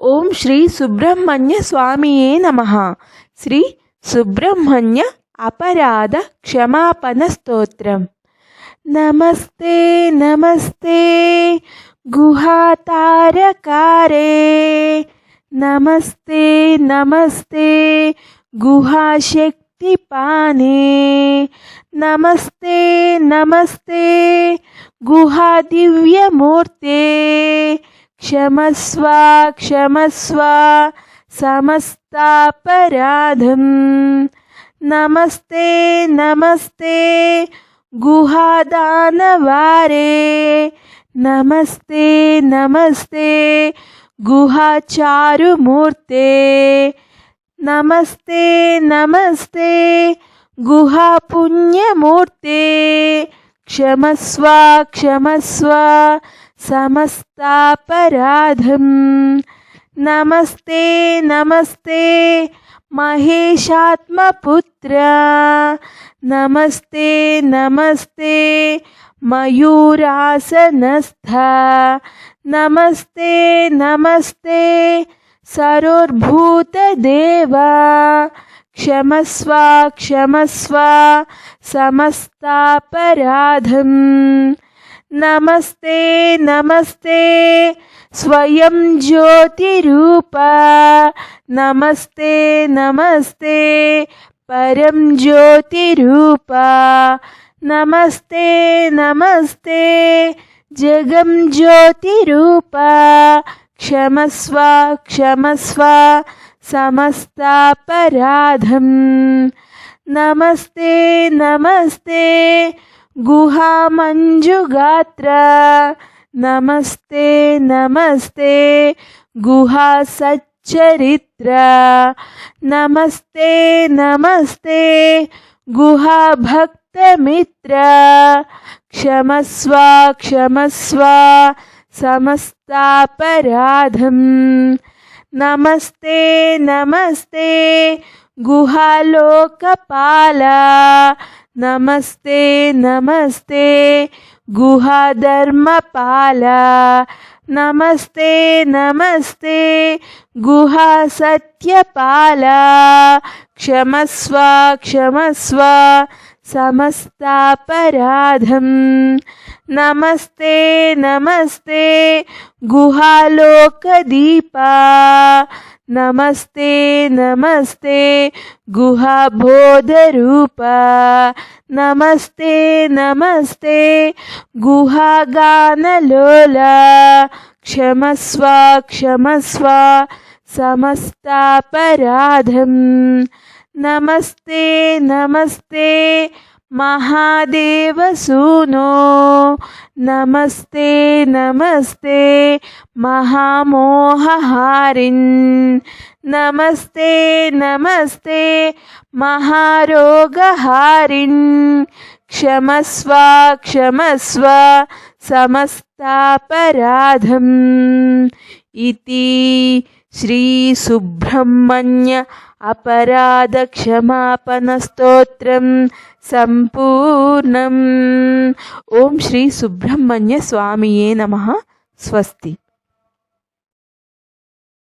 ఓం శ్రీ సుబ్రహ్మణ్య స్వామియే నమ. శ్రీ సుబ్రహ్మణ్య అపరాధ క్షమాపణ స్తోత్రం. నమస్తే నమస్తే గుహాతారకారే. నమస్తే నమస్తే గుహాశక్తిపానే నమస్తే నమస్తే గుహాదివ్యమూర్తే. क्षमस्व क्षमस्व समस्तापराधम्। नमस्ते नमस्ते गुहादानवारे। नमस्ते नमस्ते गुहाचारुमूर्ते। नमस्ते नमस्ते गुहापुण्यमूर्ते। क्षमस्व क्षमस्व समस्तापराधम। नमस्ते नमस्ते महेशात्मपुत्र। नमस्ते नमस्ते मयूरासनस्थ। नमस्ते नमस्ते सरोर्भूतदेवा। क्षमस्व क्षमस्व समस्तापराधं नमस्ते नमस्ते, स्वयं ज्योतिरूप। नमस्ते नमस्ते, परं ज्योतिरूप। नमस्ते नमस्ते, जगं ज्योतिरूप। क्षमस्व क्षमस्व समस्तापराधं नमस्ते नमस्ते गुहामञ्जुगात्र। नमस्ते नमस्ते गुहासच्चरित्र। नमस्ते नमस्ते गुहाभक्तमित्र। क्षमस्व क्षमस्व समस्तापराधम्। नमस्ते नमस्ते गुहालोकपाला। नमस्ते नमस्ते गुहाधर्मपाला। नमस्ते नमस्ते गुहासत्यपाला। क्षमस्व क्षमस्व समस्तापराधम। नमस्ते नमस्ते गुहालोकदीपा। नमस्ते नमस्ते गुहाबोधरूपा। नमस्ते नमस्ते गुहागानलोला। क्षमस्व क्षमस्व समस्तापराधम्। नमस्ते नमस्ते महादेव सुनो। नमस्ते नमस्ते महामोहहारिन्। नमस्ते नमस्ते महारोगहारिन्। क्षमस्व क्षमस्व समस्तापराधम्। इति సమస్తాపరాధం ఇతి శ్రీ సుబ్రహ్మణ్య అపరాధ క్షమాపణ స్తోత్రం